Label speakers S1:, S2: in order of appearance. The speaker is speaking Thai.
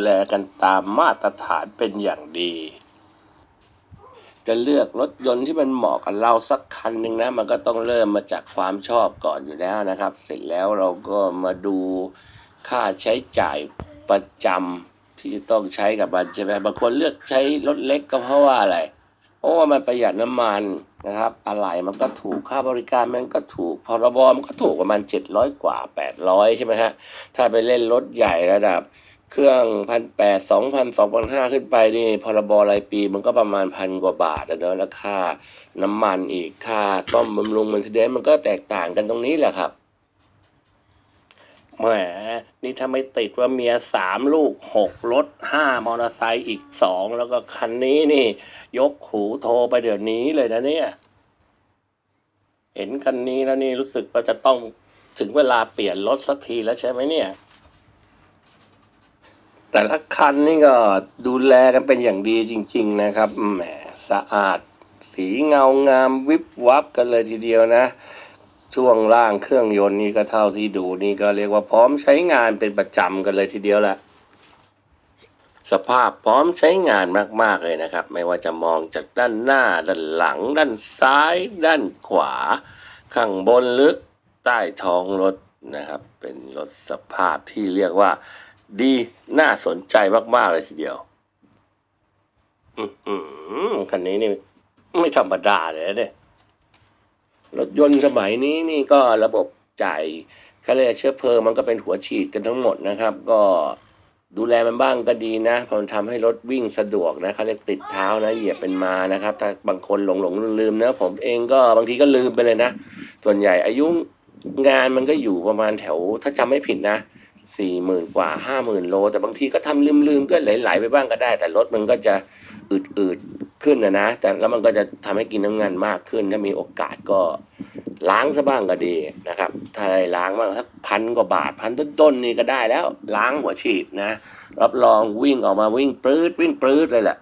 S1: แลกันตามมาตรฐานเป็นอย่างดี จะเลือกรถยนต์ที่มันเหมาะกับเราสักคันหนึ่งนะ มันก็ต้องเริ่มมาจากความชอบก่อนอยู่แล้วนะครับ เสร็จแล้วเราก็มาดูค่าใช้จ่ายประจำที่จะต้องใช้กับมันใช่ไหมบางคนเลือกใช้รถเล็กก็เพราะว่าอะไรเพราะว่ามันประหยัดน้ำมันนะครับอะไหล่มันก็ถูกค่าบริการมันก็ถูกพรบมันก็ถูกประมาณเจ็ดร้อยกว่าแปดร้อยใช่ไหมฮะถ้าไปเล่นรถใหญ่ระดับ เครื่องพันแปดสองพันสองพันห้าขึ้นไปนี่พรบรายปีมันก็ประมาณพันกว่าบาทอะเนอะแล้วค่าน้ำมันอีกค่าซ่อมบำรุงมันเดนมันก็แตกต่างกันตรงนี้แหละครับแหมนี่ถ้าไม่ติดว่าเมียสามลูกหกรถห้ามอเตอร์ไซค์อีกสองแล้วก็คันนี้นี่ ยกหูโทรไปเดี๋ยวนี้เลยนะเนี่ย เห็นคันนี้แล้วนี่รู้สึกว่าจะต้องถึงเวลาเปลี่ยนรถสักทีแล้วใช่ไหมเนี่ย แต่ละคันนี่ก็ดูแลกันเป็นอย่างดีจริง ๆ นะครับแหมสะอาด สีเงางามวิบวับกันเลยทีเดียวนะ ช่วงล่างเครื่องยนต์นี่ก็เท่าที่ดูนี่ก็เรียกว่าพร้อมใช้งานเป็นประจำกันเลยทีเดียวแหละสภาพพร้อมใช้งานมาก ๆ เลยนะครับ ไม่ว่าจะมองจากด้านหน้า ด้านหลัง ด้านซ้าย ด้านขวา ข้างบนหรือใต้ท้องรถนะครับ เป็นรถสภาพที่เรียกว่า ดีน่าสนใจมาก ๆ เลยทีเดียว อือหือคันนี้นี่ ไม่ธรรมดาเลยเนี่ยรถยนต์สมัยนี้นี่ก็ระบบจ่ายเขาเรียกเชื้อเพลิงมันก็เป็นหัวฉีดกันทั้งหมดนะครับ ก็ดูแลมันบ้างก็ดีนะเพราะมันทำให้รถวิ่งสะดวกนะเขาเรียกติดเท้านะเหยียบเป็นมานะครับ ถ้าบางคนหลงหลงลืมนะผมเองก็บางทีก็ลืมไปเลยนะ ส่วนใหญ่อายุงานมันก็อยู่ประมาณแถว ถ้าจำไม่ผิดนะ สี่หมื่นกว่าห้าหมื่นโล แต่บางทีก็ทำลืมๆก็ไหลๆไปบ้างก็ได้ แต่รถมันก็จะอืดๆขึ้นนะนะ แต่แล้วมันก็จะทำให้กินน้ำงานมากขึ้น ถ้ามีโอกาสก็ล้างซะบ้างก็ดีนะครับ ถ้าได้ล้างบ้างสักพันกว่าบาทพันต้นๆนี่ก็ได้แล้ว ล้างหัวฉีดนะ รับรองวิ่งออกมาวิ่งปลื้ดวิ่งปลื้ดเลยแหละ